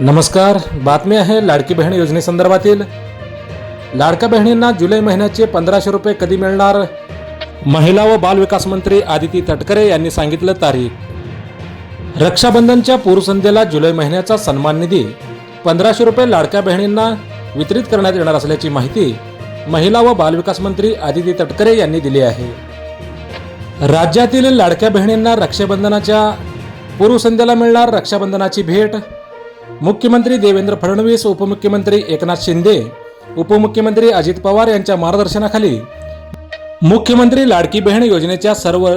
नमस्कार बातमी आहे लाडकी बहीण योजनेसंदर्भातील लाडक्या बहिणींना जुलै महिन्याचे पंधराशे रुपये कधी मिळणार? महिला व बाल विकास मंत्री आदिती तटकरे यांनी सांगितलं तारीख. रक्षाबंधनच्या पूर्वसंध्येला जुलै महिन्याचा सन्मान निधी पंधराशे रुपये लाडक्या बहिणींना वितरित करण्यात येणार असल्याची माहिती महिला व बालविकास मंत्री आदिती तटकरे यांनी दिली आहे. राज्यातील लाडक्या बहिणींना रक्षाबंधनाच्या पूर्वसंध्येला मिळणार रक्षाबंधनाची भेट मुख्यमंत्री देवेंद्र फडणवीस उपमुख्यमंत्री एकनाथ शिंदे उपमुख्यमंत्री अजित पवार यांच्या मार्गदर्शनाखाली मुख्यमंत्री लाडकी बहीण योजनेच्या सर्व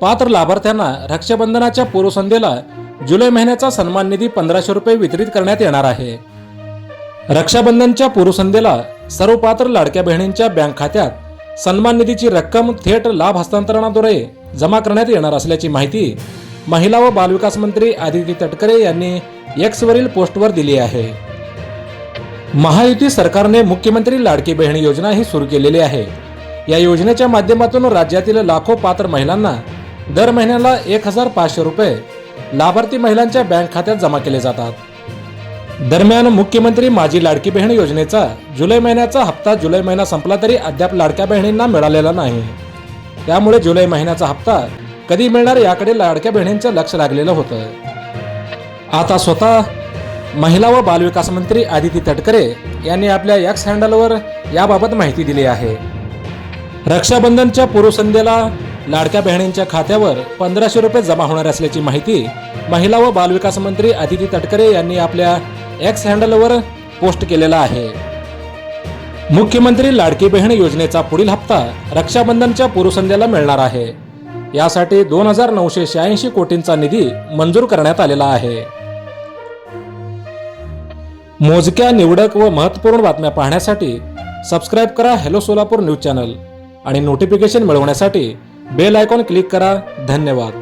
पात्र लाभार्थ्यांना रक्षाबंधनाच्या पूर्वसंध्येला जुलै महिन्याचा सन्मान निधी पंधराशे रुपये वितरित करण्यात येणार आहे. रक्षाबंधनच्या पूर्वसंध्येला सर्व पात्र लाडक्या बहिणींच्या बँक खात्यात सन्मान निधीची रक्कम थेट लाभ हस्तांतरणाद्वारे जमा करण्यात येणार असल्याची माहिती महिला व बालविकास मंत्री आदिती तटकरे यांनी एक्सवरील पोस्टवर दिली आहे. महायुती सरकारने मुख्यमंत्री लाडकी बहीण योजना ही सुरू केलेली आहे. या योजनेच्या माध्यमातून राज्यातील लाखो पात्र महिलांना दर महिन्याला एक हजार पाचशे रुपये लाभार्थी महिलांच्या बँक खात्यात जमा केले जातात. दरम्यान मुख्यमंत्री माझी लाडकी बहीण योजनेचा जुलै महिन्याचा हप्ता जुलै महिना संपला तरी अद्याप लाडक्या बहिणींना मिळालेला नाही. त्यामुळे जुलै महिन्याचा हप्ता कधी मिळणार याकडे लाडक्या बहिणींचं लक्ष लागलेलं होतं. आता स्वतः महिला व बालविकास मंत्री आदिती तटकरे यांनी आपल्या एक्स हँडलवर याबाबत माहिती दिली आहे. रक्षाबंधनच्या पूर्वसंध्येला लाडक्या बहिणींच्या खात्यावर पंधराशे रुपये जमा होणार असल्याची माहिती महिला व बालविकास मंत्री आदिती तटकरे यांनी आपल्या एक्स हँडलवर पोस्ट केलेला आहे. मुख्यमंत्री लाडकी बहीण योजनेचा पुढील हप्ता रक्षाबंधनच्या पूर्वसंध्येला मिळणार आहे. यासाठी दोन हजार नऊशे शहाऐंशी कोटींचा निधी मंजूर करण्यात आलेला आहे. मोजक्या निवडक व महत्त्वपूर्ण बातम्या पाहण्यासाठी सबस्क्राईब करा हॅलो सोलापूर न्यूज चॅनल आणि नोटिफिकेशन मिळवण्यासाठी बेल आयकॉन क्लिक करा. धन्यवाद.